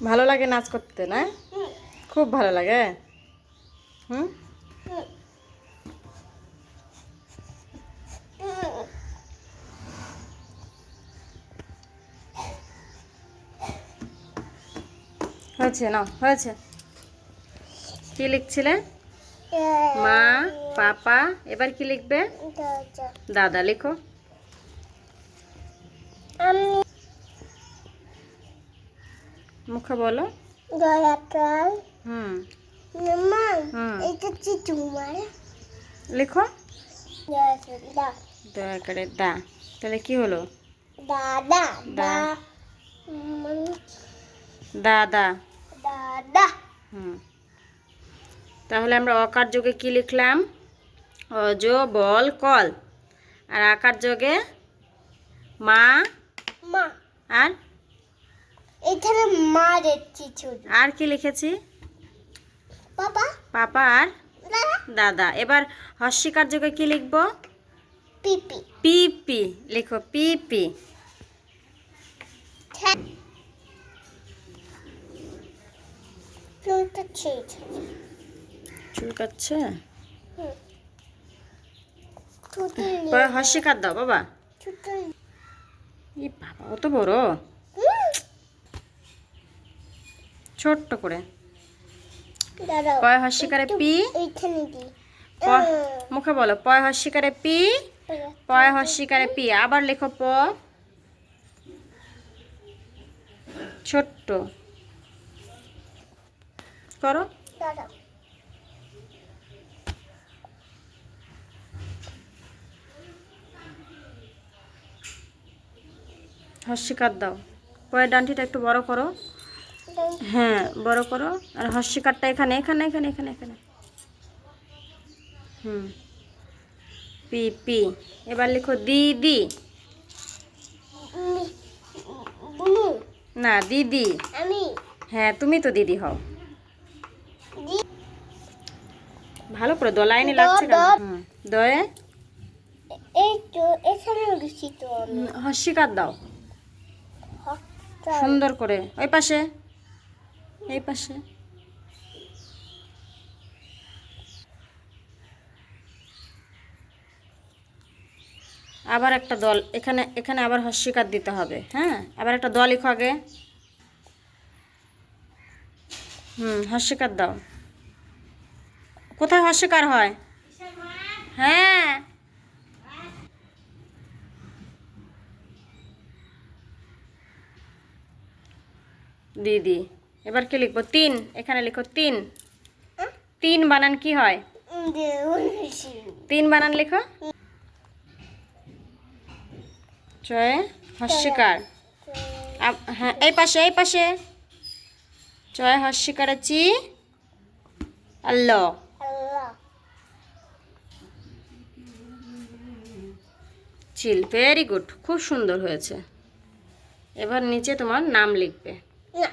ভালো লাগে নাচ করতে না? খুব ভালো লাগে। হুম? হয়েছে না হয়েছে। কি লিখছিলে? মা পাপা এবার কি লিখবে? দাদা লিখো। আমি মুখে বলো। দয়াকার হুম। মা এটা কি তোমার লিখো। দয়া করে দা। তাহলে কি হলো? দাদা দা। দাদা। দাদা। হুম। তাহলে আমরা অকার যোগে কি লিখলাম? অজ বল কল। আর আকার যোগে মা মা। আর? এখানে মা দেখছি ছোট আর কি লিখেছি? বাবা পাপা আর? দাদা। এবার হস্যিকার যোগে কি লিখব? পিপি। পিপি। লিখো পিপি। ছিট চুলকাচ্ছে। হস্যিকার দাও বাবা। বাবা অত বড়? ছোট্ট করে। পয় হস্যিকারে প- মুখে বলো পয় হস্যিকারে পি। পয় হস্যিকারে পি। আবার লেখো প। ছোট্ট। করো। হস্যিকার দাও পয়ের ডান্টিটা একটু বড় করো হ্যাঁ বড় করো আর হস্যিকারটা এখানে এখানে এখানে এখানে এখানে হুম পি পি এবার লিখো দিদি না দিদি আমি হ্যাঁ তুমি তো দিদি হও ভালো করে দ লাইনে লাগছে। দয়ে হস্যিকার দাও সুন্দর করে। ওই পাশে। এই পাশে। আবার একটা দল। এখানে এখানে আবার হস্যিকার দিতে হবে। হ্যাঁ? আবার একটা দল লিখো আগে। হুম হস্যিকার দাও। কোথায় হস্যিকার হয়? হ্যাঁ। দিদি। এবার কি লিখব? তিন। এখানে লিখো তিন। তিন বানান কি হয়? তিন বানান লেখো। চয়ে হস্যিকার। হ্যাঁ এই পাশে এই পাশে। চয় হস্যিকার চি আল্লো। আল্লাহ চিল ভেরি গুড খুব সুন্দর হয়েছে। এবার নিচে তোমার নাম লিখবে। না